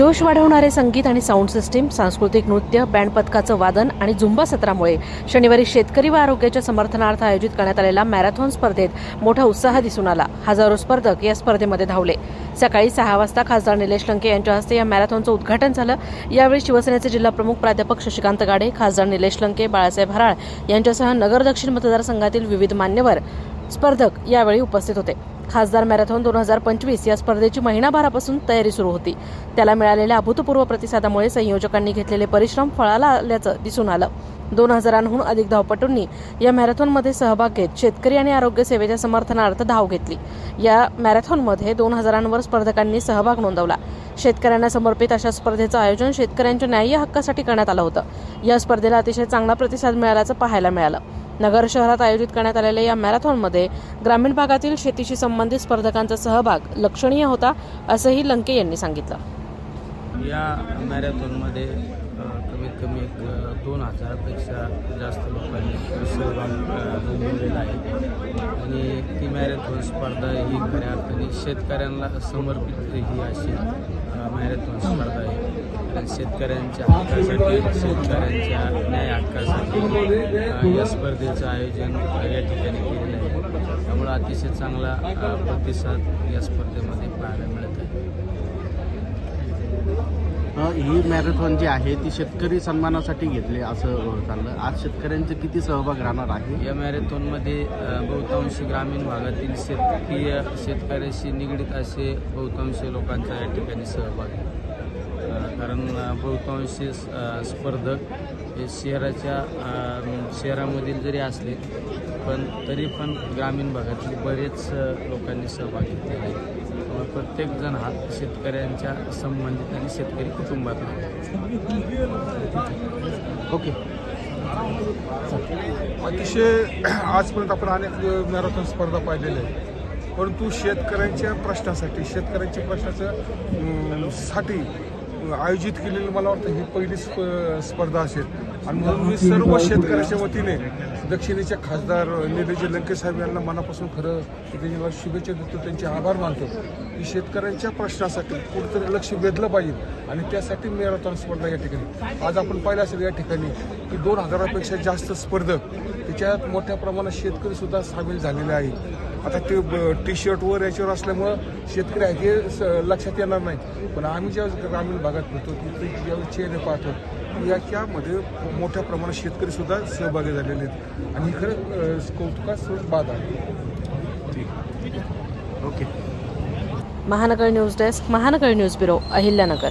जोश वाढवणारे संगीत आणि साऊंड सिस्टीम सांस्कृतिक नृत्य बँड पथकाचं वादन आणि झुंबा सत्रामुळे शनिवारी शेतकरी व आरोग्याच्या समर्थनार्थ आयोजित करण्यात आलेल्या मॅरेथॉन स्पर्धेत मोठा उत्साह दिसून आला. हजारो स्पर्धक या स्पर्धेमध्ये धावले. सकाळी सहा वाजता खासदार निलेश लंके यांच्या हस्ते या मॅरेथॉनचं उद्घाटन झालं. यावेळी शिवसेनेचे जिल्हा प्रमुख प्राध्यापक शशिकांत गाडे खासदार निलेश लंके बाळासाहेब हराळ यांच्यासह नगर दक्षिण मतदारसंघातील विविध मान्यवर स्पर्धक यावेळी उपस्थित होते. खासदार मॅरेथॉन दोन हजार पंचवीस या स्पर्धेची महिनाभरापासून तयारी सुरू होती. त्याला मिळालेल्या अभूतपूर्व प्रतिसादामुळे संयोजकांनी घेतलेले परिश्रम फळाला आल्याचं दिसून आलं. दोन हजारांहून अधिक धावपटूंनी या मॅरेथॉनमध्ये सहभाग घेत शेतकरी आणि आरोग्य सेवेच्या समर्थनार्थ धाव घेतली. या मॅरेथॉनमध्ये दोन हजारांवर स्पर्धकांनी सहभाग नोंदवला. शेतकऱ्यांना समर्पित अशा स्पर्धेचं आयोजन शेतकऱ्यांच्या न्याय्य हक्कासाठी करण्यात आलं होतं. या स्पर्धेला अतिशय चांगला प्रतिसाद मिळाल्याचं पाहायला मिळालं. नगर शहरात आयोजित करण्यात आलेल्या या मॅरेथॉनमध्ये ग्रामीण भागातील शेतीशी संबंधित स्पर्धकांचा सहभाग लक्षणीय होता असंही लंके यांनी सांगितलं. या मॅरेथॉनमध्ये कमीत कमी एक दोन हजारापेक्षा जास्त लोकांनी सहभाग नोंदवलेला आहे. आणि ती मॅरेथॉन स्पर्धा ही खऱ्या अर्थाने शेतकऱ्यांना समर्पित ही अशी मॅरेथॉन स्पर्धा आहे. शेतकऱ्यांच्या हक्कासाठी शेतकऱ्यांच्या न्याय हक्कासाठी या स्पर्धेचं आयोजन या ठिकाणी केलेलं आहे. त्यामुळं अतिशय चांगला प्रतिसाद या स्पर्धेमध्ये पाहायला मिळत आहे. ही मॅरेथॉन जी आहे ती शेतकरी सन्मानासाठी घेतले असं चाललं. आज शेतकऱ्यांचे किती सहभाग राहणार आहे? या मॅरेथॉनमध्ये बहुतांशी ग्रामीण भागातील शेतकीय शेतकऱ्याशी निगडीत असे बहुतांशी लोकांचा या ठिकाणी सहभाग आहे. कारण बहुतांशी स्पर्धक हे शहराच्या शहरामधील जरी असले पण तरी पण ग्रामीण भागातील बरेच लोकांनी सहभाग घेतलेला आहे त्यामुळे प्रत्येकजण हा शेतकऱ्यांच्या संबंधित आणि शेतकरी कुटुंबातला. ओके. अतिशय आजपर्यंत आपण अनेक मॅरेथॉन स्पर्धा पाहिलेल्या आहेत. परंतु शेतकऱ्यांच्या प्रश्नासाठी शेतकऱ्यांच्या प्रश्नाचं साठी आयोजित केलेली मला वाटतं ही पहिली स्प- स्पर्धा असेल. आणि म्हणून मी सर्व शेतकऱ्याच्या वतीने दक्षिणेचे खासदार निलेश लंके साहेब यांना मनापासून खरं त्यांना शुभेच्छा देतो त्यांचे आभार मानतो. की शेतकऱ्यांच्या प्रश्नासाठी कुठेतरी लक्ष वेधलं पाहिजे आणि त्यासाठी मॅरेथॉन स्पर्धा या ठिकाणी. आज आपण पाहिलं असेल या ठिकाणी की दोन हजारापेक्षा जास्त स्पर्धक त्याच्यात मोठ्या प्रमाणात शेतकरी सुद्धा सामील झालेले आहे आता ते टी शर्ट वर याच्यावर असल्यामुळं शेतकरी आहे हे लक्षात येणार नाही पण आम्ही ज्यावेळेस ग्रामीण भागात फिरतो तिथे ज्यावेळेस चेहरे पाहतो. याच्यामध्ये मोठ्या प्रमाणात शेतकरी सुद्धा सहभागी झालेले आहेत. आणि ही खरं कौतुकास बाद आहे. Okay. Mahanagar news desk Mahanagar news bureau Ahilyanagar.